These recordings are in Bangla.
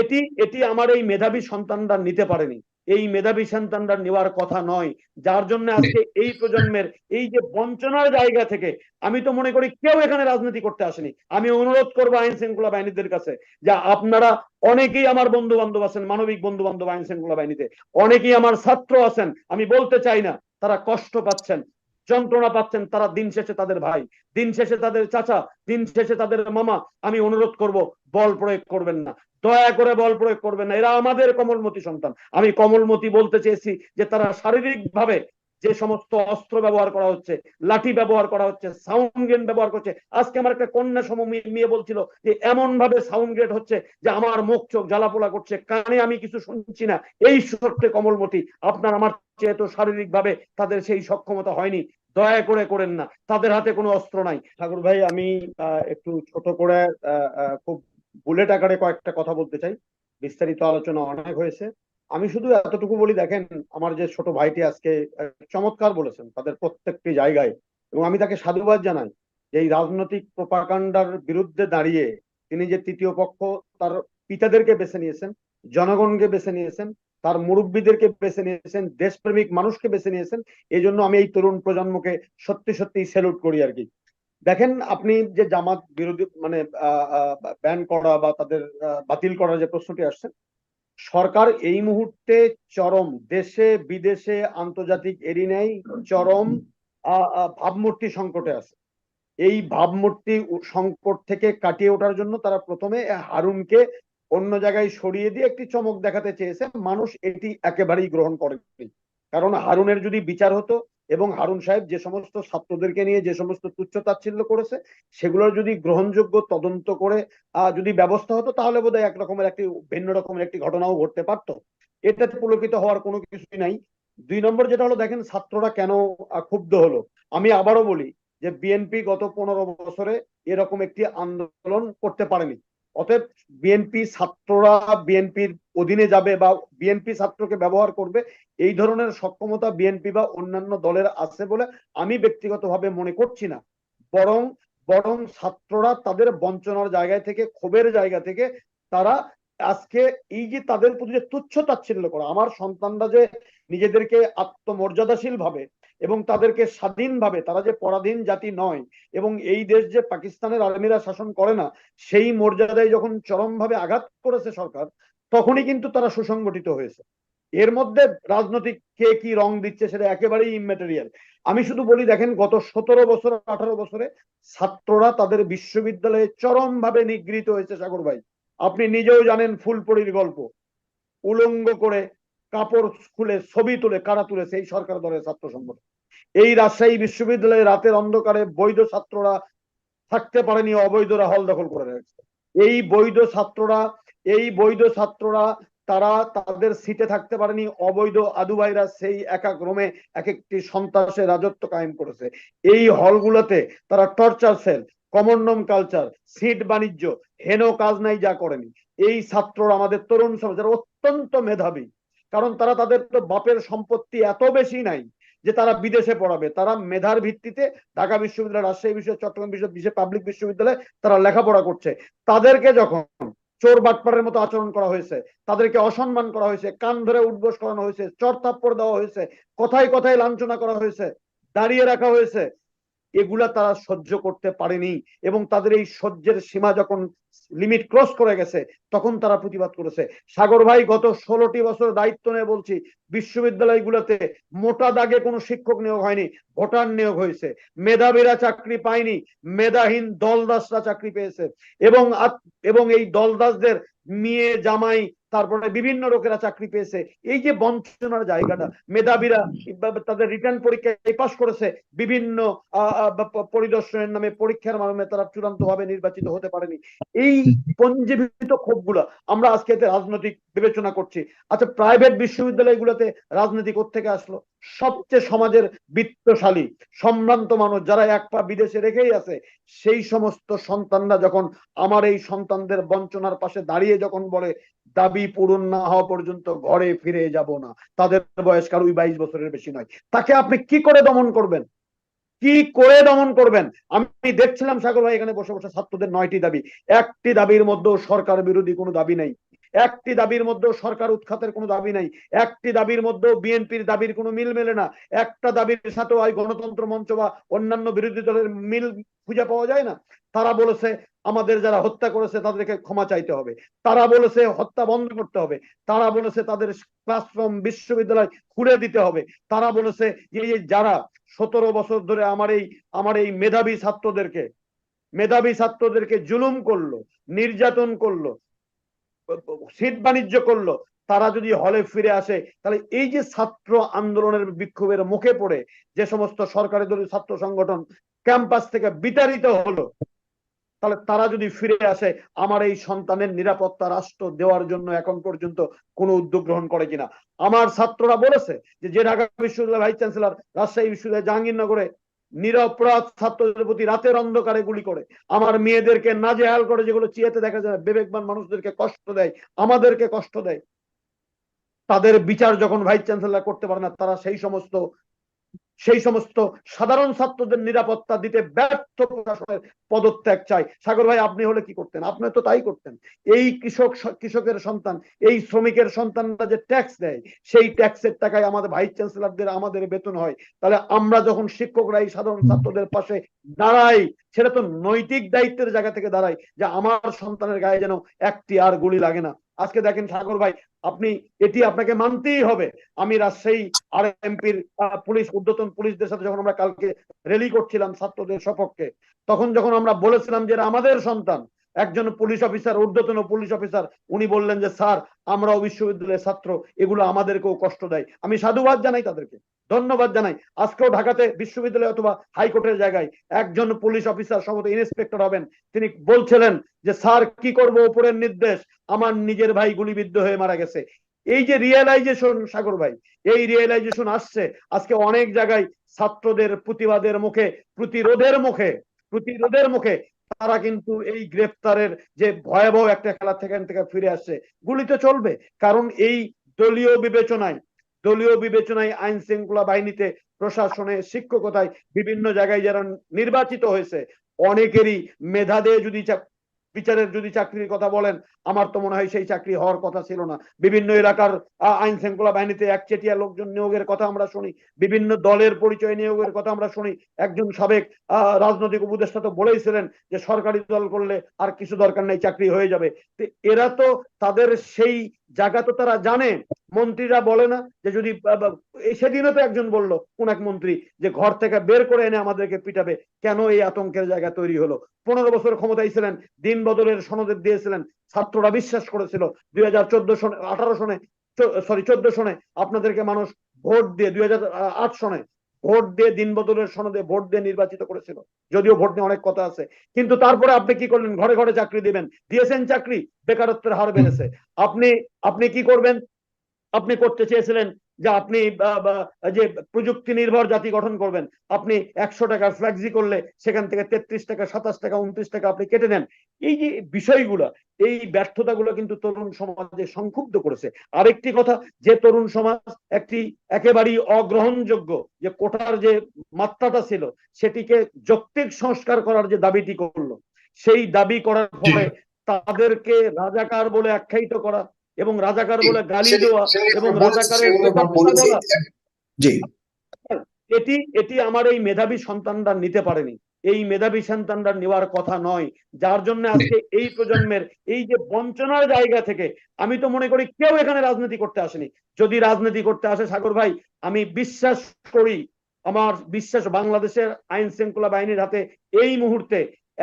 এটি এটি আমার এই মেধাবী সন্তানরা নিতে পারেনি। এই মেধাবী সন্তানরা নেওয়ার কথা নয়। যার জন্য আজকে এই প্রজন্মের এই যে বঞ্চনার জায়গা থেকে আমি তো মনে করি কেউ এখানে রাজনীতি করতে আসেনি। আমি অনুরোধ করব আইন শৃঙ্খলা বাহিনীদের কাছে যে আপনারা অনেকেই আমার বন্ধু বান্ধব আছেন, মানবিক বন্ধু বান্ধব আইন শৃঙ্খলা বাহিনীতে। অনেকেই আমার ছাত্র আছেন, আমি বলতে চাই না, তারা কষ্ট পাচ্ছেন, যন্ত্রণা পাচ্ছেন, তারা দিন শেষে তাদের ভাই, দিন শেষে তাদের চাচা, দিন শেষে তাদের মামা। আমি অনুরোধ করব, বল প্রয়োগ করবেন না। দয়া করে বল প্রয়োগ করবেন না। এরা আমাদের কমলমতি সন্তান। আমি কমলমতি বলতে চেয়েছি যে তারা শারীরিক ভাবে যে সমস্ত অস্ত্র ব্যবহার করা হচ্ছে, লাঠি ব্যবহার করা হচ্ছে, সাউন্ড গেন ব্যবহার করছে, আজকে আমার একটা কন্যা সম বলছিল যে এমন ভাবে সাউন্ড গ্রেড হচ্ছে যে আমার মুখ চোখ জ্বালাপোলা করছে, কানে আমি কিছু শুনছি না। এই সত্যে কমলমতি, আপনার আমার চেয়ে তো শারীরিক ভাবে তাদের সেই সক্ষমতা হয়নি। দয়া করে করেন না। তাদের হাতে কোনো অস্ত্র নাই। ঠাকুর ভাই, আমি একটু ছোট করে খুব বুলেট আকারে কয়েকটা কথা বলতে চাই। বিস্তারিত আলোচনা অনেক হয়েছে। আমি শুধু এতটুকু বলি, দেখেন, আমার যে ছোট ভাইটি আজকে চমৎকার বলেছেন তাদের প্রত্যেকটি জায়গায়। এবং আমি তাকে সাধুবাদ জানাই যে এই রাজনৈতিক প্রপাকাণ্ডার বিরুদ্ধে দাঁড়িয়ে তিনি যে তৃতীয় পক্ষ, তার পিতাদেরকে বেছে নিয়েছেন, জনগণকে বেছে নিয়েছেন, তার মুরব্বীদেরকে বেছে নিয়েছেন, দেশপ্রেমিক মানুষকে বেছে নিয়েছেন এই জন্য আমি এই তরুণ প্রজন্মকে সত্যি সত্যি স্যালুট করি আর কি। দেখেন, আপনি যে জামাত বিরোধী মানে ব্যান করা বা তাদের বাতিল করার যে প্রশ্নটি আসছে, সরকার এই মুহূর্তে চরম, দেশে, বিদেশে আন্তর্জাতিক এরিনাই চরম ভাবমূর্তি সংকটে আছে। এই ভাবমূর্তি সংকট থেকে কাটিয়ে ওঠার জন্য তারা প্রথমে হারুনকে অন্য জায়গায় সরিয়ে দিয়ে একটি চমক দেখাতে চেয়েছে। মানুষ এটি একেবারেই গ্রহণ করেনি। কারণ হারুনের যদি বিচার হতো এবং হারুন সাহেব যে সমস্ত ছাত্রদেরকে নিয়ে যে সমস্ত তুচ্ছ তাচ্ছিল্য করেছে, সেগুলোর যদি গ্রহণযোগ্য তদন্ত করে যদি ব্যবস্থা হতো, তাহলে বোধহয় এক রকমের একটি, ভিন্ন রকমের একটি ঘটনাও ঘটতে পারতো। এটাতে পুলকিত হওয়ার কোনো কিছুই নাই। দুই নম্বর যেটা হলো, দেখেন ছাত্ররা কেন ক্ষুব্ধ হলো। আমি আবারও বলি যে, বিএনপি গত পনেরো বছরে এরকম একটি আন্দোলন করতে পারেনি। অতএব বিএনপি ছাত্ররা বিএনপির অধীনে যাবে বা বিএনপি ছাত্রকে ব্যবহার করবে, এই ধরনের সক্ষমতা বিএনপি বা অন্যান্য দলের আছে বলে আমি ব্যক্তিগতভাবে মনে করছি না। বরং বরং ছাত্ররা তাদের বঞ্চনার জায়গা থেকে, ক্ষোভের জায়গা থেকে তারা আজকে এই যে তাদের প্রতি যে তুচ্ছ তাচ্ছিল্য করা, আমার সন্তানরা যে নিজেদেরকে আত্মমর্যাদাশীল ভাবে এবং তাদেরকে স্বাধীনভাবে, তারা যে পরাধীন জাতি নয় এবং এই দেশ যে পাকিস্তানের আর্মিরা শাসন করে না, সেই মর্যাদায় যখন চরমভাবে আঘাত করেছে সরকার, তখনই কিন্তু তারা সুসংগঠিত হয়েছে। এর মধ্যে রাজনৈতিক কে কি রং দিচ্ছে সেটা একেবারেই ইম্যাটেরিয়াল আমি শুধু বলি, দেখেন গত সতেরো বছর, আঠারো বছরে ছাত্ররা তাদের বিশ্ববিদ্যালয়ে চরমভাবে নিগৃহীত হয়েছে সাগর ভাই। আপনি নিজেও জানেন ফুলপরির গল্প। উলঙ্গ করে কাপড় খুলে ছবি তুলে, কারা তুলেছে? এই সরকার দলের ছাত্র সংগঠন। এই রাজশাহী বিশ্ববিদ্যালয়ে রাতের অন্ধকারে বৈধ ছাত্ররা থাকতে পারেনি, অবৈধরা হল দখল করে রেখেছে। এই বৈধ ছাত্ররা, এই বৈধ ছাত্ররা, তারা তাদের সিটে থাকতে পারেনি, অবৈধ আদুবাইরা সেই এক এক একটি সন্ত্রাসের রাজত্ব কায়েম করেছে। এই হলগুলোতে তারা টর্চার সেল, কমন্ডম কালচার, সিট বাণিজ্য, হেন কাজ নাই, যা করেনি। এই ছাত্ররা আমাদের তরুণ সমাজ যারা অত্যন্ত মেধাবী। কারণ তারা তাদের তো বাপের সম্পত্তি এত বেশি নাই যে তারা বিদেশে পড়াবে। তারা মেধার ভিত্তিতে ঢাকা বিশ্ববিদ্যালয়, রাজশাহী বিশ্ববিদ্যালয়, চট্টগ্রাম বিশ্ববিদ্যালয় পাবলিক বিশ্ববিদ্যালয়ে তারা লেখাপড়া করছে। তাদেরকে যখন চোর বাটপাড়ের মতো আচরণ করা হয়েছে, তাদেরকে অসম্মান করা হয়েছে, কান ধরে উদ্বোস করানো হয়েছে চর থাপ্পড় দেওয়া হয়েছে, কথায় কথায় লাঞ্ছনা করা হয়েছে, দাঁড়িয়ে রাখা হয়েছে এগুলা তারা সহ্য করতে পারেনি এবং তাদের এই সহ্যের সীমা যখন লিমিট ক্রস করে গেছে, তখন তারা প্রতিবাদ করেছে। সাগর ভাই, গত ষোলোটি বছর দায়িত্ব নিয়ে বলছি, বিশ্ববিদ্যালয়গুলোতে মোটা দাগে কোনো শিক্ষক নিয়োগ হয়নি, ভোটার নিয়োগ হয়েছে। মেধাবীরা চাকরি পায়নি, মেধাহীন দলদাসরা চাকরি পেয়েছে। এবং এবং এই দলদাসদের মেয়ে জামাই তারপরে বিভিন্ন লোকেরা চাকরি পেয়েছে। এই যে বঞ্চনার জায়গাটা, মেধাবীরা তাদের রিটার্ন পরীক্ষায় পাশ করেছে, বিভিন্ন পরিদর্শনের নামে পরীক্ষার মাধ্যমে তারা চূড়ান্ত ভাবে নির্বাচিত হতে পারেনি। এই পঞ্জীভূত ক্ষোভগুলো আমরা আজকে রাজনৈতিক বিবেচনা করছি। আচ্ছা প্রাইভেট বিশ্ববিদ্যালয় বিশ্ববিদ্যালয়গুলোতে রাজনীতি থেকে আসলো? সবচেয়ে সমাজের বিত্তশালী, সম্ভ্রান্ত মানুষ যারা এক পা বিদেশে রেখেই আছে, সেই সমস্ত সন্তানরা যখন আমার এই সন্তানদের বঞ্চনার পাশে দাঁড়িয়ে যখন বলে, দাবি পূরণ না হওয়া পর্যন্ত ঘরে ফিরে যাব না, তাদের বয়স কারোই বাইশ বছরের বেশি নয়। তাকে আপনি কি করে দমন করবেন? কি করে দমন করবেন? আমি দেখছিলাম সাগর ভাই এখানে বসে বসে ছাত্রদের নয়টি দাবি। একটি দাবির মধ্যেও সরকার বিরোধী কোনো দাবি নেই। একটি দাবির মধ্যে সরকার উৎখাতের কোনো দাবি নাই। একটি দাবির মধ্যে বিএনপির দাবির কোনো মিল মেলে না। একটা দাবির সাথে ওই গণতন্ত্র মঞ্চ বা অন্যান্য বিরোধী দলের মিল খুঁজে পাওয়া যায় না। তারা বলেছে, আমাদের যারা হত্যা করেছে তাদেরকে ক্ষমা চাইতে হবে। তারা বলেছে, হত্যা বন্ধ করতে হবে। তারা বলেছে, তাদের ক্লাসরুম বিশ্ববিদ্যালয় খুলে দিতে হবে। তারা বলেছে যে যারা সতেরো বছর ধরে আমার এই আমার এই মেধাবী ছাত্রদেরকে মেধাবী ছাত্রদেরকে জুলুম করল, নির্যাতন করল সিট বাণিজ্য করল, তারা যদি হলে ফিরে আসে, তাহলে এই যে ছাত্র আন্দোলনের বিক্ষোভের মুখে পড়ে, যে সমস্ত সরকারি দলীয় ছাত্র সংগঠন ক্যাম্পাস থেকে বিতাড়িত হলো, তাহলে তারা যদি ফিরে আসে, আমার এই সন্তানের নিরাপত্তা রাষ্ট্র দেওয়ার জন্য এখন পর্যন্ত কোনো উদ্যোগ গ্রহণ করে কিনা? আমার ছাত্ররা বলেছে যে ঢাকা বিশ্ববিদ্যালয় ভাইস চ্যান্সেলর রাজশাহী বিশ্ববিদ্যালয় জাহাঙ্গীরনগরে নিরপরাধ ছাত্রদের প্রতি রাতের অন্ধকারে গুলি করে। আমার মেয়েদেরকে না নাজেহাল করে যেগুলো চিয়াতে দেখা যায় বিবেকবান মানুষদেরকে কষ্ট দেয়, আমাদেরকে কষ্ট দেয়। তাদের বিচার যখন ভাইস চ্যান্সেলর করতে পারে না, তারা সেই সমস্ত সেই সমস্ত সাধারণ ছাত্রদের নিরাপত্তা দিতে ব্যর্থ প্রশাসনের পদত্যাগ চাই। সাগর ভাই, আপনি হলে কি করতেন? আপনি তো তাই করতেন। এই কৃষক কৃষকের সন্তান, এই শ্রমিকের সন্তানরা যে ট্যাক্স দেয়, সেই ট্যাক্সের টাকায় আমাদের ভাইস চ্যান্সেলরদের আমাদের বেতন হয়। তাহলে আমরা যখন শিক্ষকরা এই সাধারণ ছাত্রদের পাশে দাঁড়াই, সেটা তো নৈতিক দায়িত্বের জায়গা থেকে দাঁড়াই যে আমার সন্তানের গায়ে যেন একটি আর গুলি লাগে না। আজকে দেখেন সাগর ভাই, আপনি, এটি আপনাকে মানতেই হবে। আমি রাজশাহী আর এমপির পুলিশ ঊর্ধ্বতন পুলিশদের সাথে যখন আমরা কালকে র্যালি করছিলাম ছাত্রদের সপক্ষে, তখন যখন আমরা বলেছিলাম যে আমাদের সন্তান, একজন পুলিশ অফিসার ঊর্ধ্বতন পুলিশ অফিসার উনি বললেন যে, স্যার, আমরাও বিশ্ববিদ্যালয়ের ছাত্র, এগুলো আমাদেরকেও কষ্ট দেয়। আমি সাধুবাদ জানাই তাদেরকে, ধন্যবাদ জানাই। আজকেও ঢাকাতে বিশ্ববিদ্যালয় অথবা হাইকোর্টের জায়গায় একজন পুলিশ অফিসার সম্ভবত ইন্সপেক্টর হবেন। তিনি বলছিলেন যে, স্যার, কি করব? উপরের নির্দেশ। আমার নিজের ভাই গুলিবিদ্ধ হয়ে মারা গেছে। এই যে রিয়েলাইজেশন সাগর ভাই, এই রিয়েলাইজেশন আসছে। আজকে অনেক জায়গায় ছাত্রদের প্রতিবাদের মুখে, প্রতিরোধের মুখে প্রতিরোধের মুখে তারা কিন্তু এই গ্রেফতারের যে ভয়াবহ একটা খেলা থেকে থেকে ফিরে আসছে। গুলি তো চলবে, কারণ এই দলীয় বিবেচনায় দলীয় বিবেচনায় আইন শৃঙ্খলা বাহিনীতে, প্রশাসনে, শিক্ষকতায় বিভিন্ন জায়গায় যারা নির্বাচিত হয়েছে, অনেকেরই মেধা দিয়ে যদি বিচারের যদি চাকরির কথা বলেন, আমার তো মনে হয় সেই চাকরি হওয়ার কথা ছিল না। বিভিন্ন এলাকার আইন শৃঙ্খলা বাহিনীতে একচেটিয়া লোকজন নিয়োগের কথা আমরা শুনি, বিভিন্ন দলের পরিচয় নিয়োগের কথা আমরা শুনি। একজন সাবেক রাজনৈতিক উপদেষ্টা তো বলেইছিলেন যে সরকারি দল করলে আর কিছু দরকার নেই, চাকরি হয়ে যাবে। এরা তো তাদের সেই জায়গা তো তারা জানে মন্ত্রীরা বলে না যে যদি সেদিনও তো একজন বলল, কোন এক মন্ত্রী, যে ঘর থেকে বের করে এনে আমাদেরকে পিটাবে, কেন এই আতঙ্কের জায়গা তৈরি হলো? পনেরো বছর ক্ষমতায় ছিলেন, দিন বদলের সনদের দিয়েছিলেন, ছাত্ররা বিশ্বাস করেছিল, দুই হাজার চোদ্দ সনে, আঠারো সনে সরি চোদ্দ সনে আপনাদেরকে মানুষ ভোট দিয়ে, দুই হাজার আট সনে ভোট দিয়ে দিন বদলের সনদে ভোট দিয়ে নির্বাচিত করেছিল। যদিও ভোট নিয়ে অনেক কথা আছে। কিন্তু তারপরে আপনি কি করলেন? ঘরে ঘরে চাকরি দিবেন। দিয়েছেন চাকরি, বেকারত্বের হার বেড়েছে। আপনি আপনি কি করবেন? আপনি করতে চেয়েছিলেন যে আপনি যে প্রযুক্তি নির্ভর জাতি গঠন করবেন আপনি একশো টাকা ফ্ল্যাক্সি করলে সেখান থেকে তেত্রিশ টাকা সাতাশ টাকা উনত্রিশ টাকা আপনি কেটে নেন। এই যে বিষয়গুলো এই ব্যর্থতাগুলো কিন্তু তরুণ সমাজে সংক্ষুব্ধ করেছে। আরেকটি কথা যে তরুণ সমাজ একটি একেবারেই অগ্রহণযোগ্য যে কোটার যে মাত্রাটা ছিল সেটিকে যৌক্তিক সংস্কার করার যে দাবিটি করল সেই দাবি করার ফলে তাদেরকে রাজাকার বলে আখ্যায়িত করা এবং রাজাকার বলে গালি দেওয়া এবং রাজাকারের এটি এটি আমার এই মেধাবী সন্তানরা নিতে পারেনি। এই মেধাবী সন্তানরা নেওয়ার কথা নয়। যার জন্য আজকে এই প্রজন্মের এই যে বঞ্চনার জায়গা থেকে আমি তো মনে করি কেউ এখানে রাজনীতি করতে আসেনি। যদি রাজনীতি করতে আসে সাগর ভাই আমি বিশ্বাস করি আমার বিশ্বাস বাংলাদেশের আইন শৃঙ্খলা বাহিনীর হাতে এই মুহূর্তে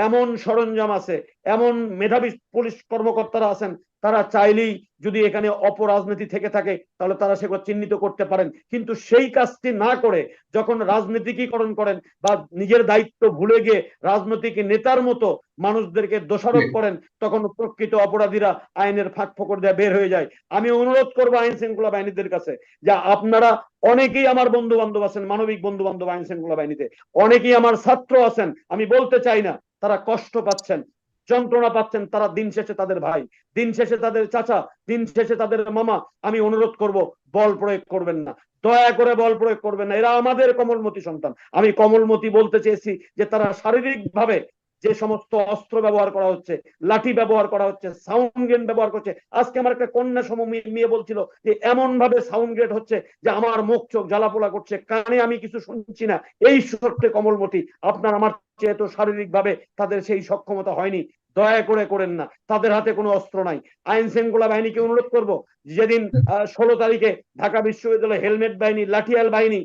এমন সরঞ্জাম আছে এমন মেধাবী পুলিশ কর্মকর্তারা আছেন তারা চাইলেই যদি এখানে অপরাজনীতি থেকে থাকে তাহলে তারা সেগুলো চিহ্নিত করতে পারেন। কিন্তু সেই কাজটি না করে যখন রাজনীতিকীকরণ করেন বা নিজের দায়িত্ব ভুলে গিয়ে রাজনৈতিক নেতার মতো মানুষদেরকে দোষারোপ করেন তখন প্রকৃত অপরাধীরা আইনের ফাঁক ফকর দেওয়া বের হয়ে যায়। আমি অনুরোধ করব আইন শৃঙ্খলা বাহিনীদের কাছে যে আপনারা অনেকেই আমার বন্ধু বান্ধব আছেন মানবিক বন্ধু বান্ধব আইন শৃঙ্খলা বাহিনীতে। অনেকেই আমার ছাত্র আছেন আমি বলতে চাই না তারা কষ্ট পাচ্ছেন। যন্ত্রণা পাচ্ছেন তারা দিন শেষে তাদের ভাই, দিন শেষে তাদের চাচা, দিন শেষে তাদের মামা। আমি অনুরোধ করব, বল প্রয়োগ করবেন না। দয়া করে বল প্রয়োগ করবেন না। এরা আমাদের কমলমতি সন্তান। আমি কমলমতি বলতে চেয়েছি যে তারা শারীরিক ভাবে যে সমস্ত অস্ত্র ব্যবহার করা হচ্ছে, লাঠি ব্যবহার করা হচ্ছে সাউন্ড গেন ব্যবহার করছে আজকে আমার একটা কন্যা সম মেয়ে- বলছিল যে এমন ভাবে সাউন্ড গ্রেড হচ্ছে যে, আমার মুখ চোখ জ্বালাপোলা করছে, কানে আমি কিছু শুনছি না। এই সত্যি কমলমতি আপনার আমার চেয়ে তো শারীরিক ভাবে তাদের সেই সক্ষমতা হয়নি। দয়া করে করেন না, তাদের হাতে কোনো অস্ত্র নাই। আইন শৃঙ্খলা বাহিনীকে অনুরোধ করব যেদিন ষোলো তারিখে ঢাকা বিশ্ববিদ্যালয় হেলমেট বাহিনী, লাঠিয়াল বাহিনী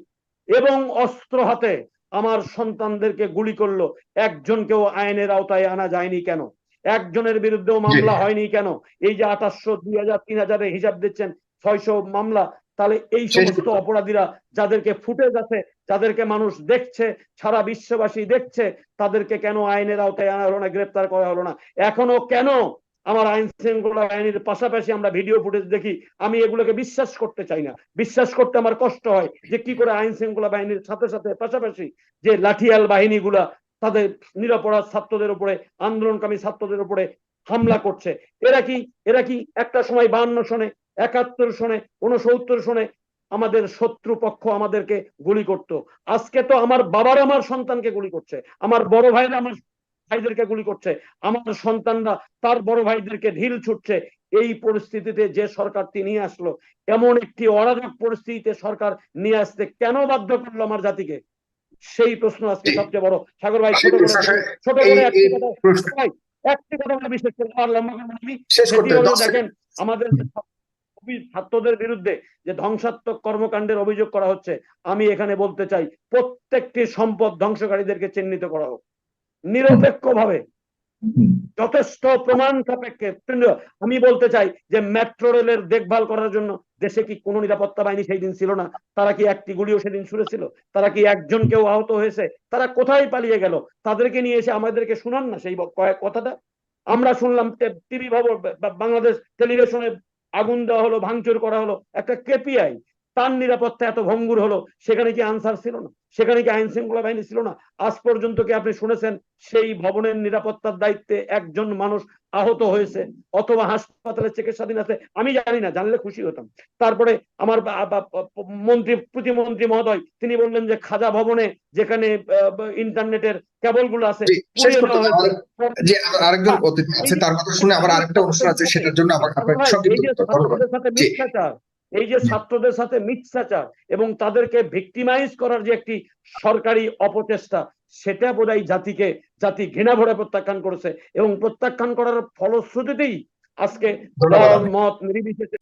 এবং অস্ত্র হাতে আমার সন্তানদেরকে গুলি করল। একজনকেও আইনের আওতায় আনা যায়নি কেন? একজনের বিরুদ্ধেও মামলা হয়নি কেন? এই যে আঠাশশো দুই হাজার তিন হাজারের হিসাব দিচ্ছেন ছয়শো মামলা তাহলে এই সমস্ত অপরাধীরা যাদেরকে ফুটেজ আছে যাদেরকে মানুষ দেখছে সারা বিশ্ববাসী দেখছে তাদেরকে কেন আইনের আওতায় আনা হলো না গ্রেপ্তার করা হলো না? এখনও কেন আমার আইন শৃঙ্খলা বাহিনীর পাশাপাশি আমরা ভিডিও ফুটেজ দেখি, আমি এগুলোকে বিশ্বাস করতে চাই না। বিশ্বাস করতে আমার কষ্ট হয় যে কি করে আইন শৃঙ্খলা বাহিনীর সাথে সাথে পাশাপাশি যে লাঠিয়াল বাহিনীগুলা তাদের নিরপরাধ ছাত্রদের উপরে, আন্দোলনকামী ছাত্রদের উপরে হামলা করছে। এরা কি এরা কি একটা সময় বান্ন সনে, একাত্তর সনে উনসত্তর সনে আমাদের শত্রু পক্ষ আমাদেরকে গুলি করত? আজকে তো আমার বাবার আমার সন্তানকে গুলি করছে। আমার বড় ভাইরা আমার ভাইদেরকে গুলি করছে আমার সন্তানরা তার বড় ভাইদেরকে ঢিল ছুটছে এই পরিস্থিতিতে যে সরকারটি নিয়ে আসলো এমন একটি অরাজক পরিস্থিতিতে সরকার নিয়ে আসতে কেন বাধ্য করল আমার জাতিকে? সেই প্রশ্ন আজকে সবচেয়ে বড়। সাগর ভাই ছোট ছোট করে একটি কথা ভাই একটি কথা বলে বিশেষ করে আর লম্বা আমি সেটি হলো দেখেন আমাদের ছাত্রদের বিরুদ্ধে যে ধ্বংসাত্মক কর্মকাণ্ডের অভিযোগ করা হচ্ছে আমি এখানে বলতে চাই প্রত্যেকটি সম্পদ ধ্বংসকারীদেরকে চিহ্নিত করা হোক। নিরপেক্ষ ভাবে যথেষ্ট প্রমাণ সাপেক্ষে। আমি বলতে চাই যে মেট্রো রেলের দেখভাল করার জন্য দেশে কি কোনো নিরাপত্তা বাহিনী সেই দিন ছিল না? তারা কি একটি গুলিও সেদিন ছুড়েছিল? তারা কি একজন কেউ আহত হয়েছে? তারা কোথায় পালিয়ে গেল? তাদেরকে নিয়ে এসে আমাদেরকে শুনান না সেই কথাটা? আমরা শুনলাম টিভি ভবন বাংলাদেশ টেলিভিশনে আগুন দেওয়া হলো ভাঙচুর করা হলো। একটা কেপিআই তার নিরাপত্তা এত ভঙ্গুর হলো সেখানে কি আনসার ছিল না? সেখানে কি আইন শৃঙ্খলা বাহিনী ছিল না? আজ পর্যন্ত কি আপনি শুনেছেন সেই ভবনের নিরাপত্তার দায়িত্বে একজন মানুষ আহত হয়েছে অথবা হাসপাতালে চিকিৎসাধীন আছে? আমি জানি না জানলে খুশি হতাম। তারপরে আমার মন্ত্রী প্রতিমন্ত্রী মহোদয় তিনি বললেন যে খাজা ভবনে যেখানে ইন্টারনেটের কেবলগুলো আছে। যে আমার আরেকজন অতিথি আছে তার কথা শুনে আবার আরেকটা অনুষ্ঠান আছে সেটার জন্য আবার আপনাকে ভাই, সংক্ষিপ্ত এই যে ছাত্রদের সাথে মিথ্যাচার এবং তাদেরকে ভিক্টিমাইজ করার যে একটি সরকারি অপচেষ্টা সেটা বোধহয় জাতিকে জাতি ঘৃণা ভরে প্রত্যাখ্যান করেছে এবং প্রত্যাখ্যান করার ফলশ্রুতিতেই আজকে মত নির্বিশেষে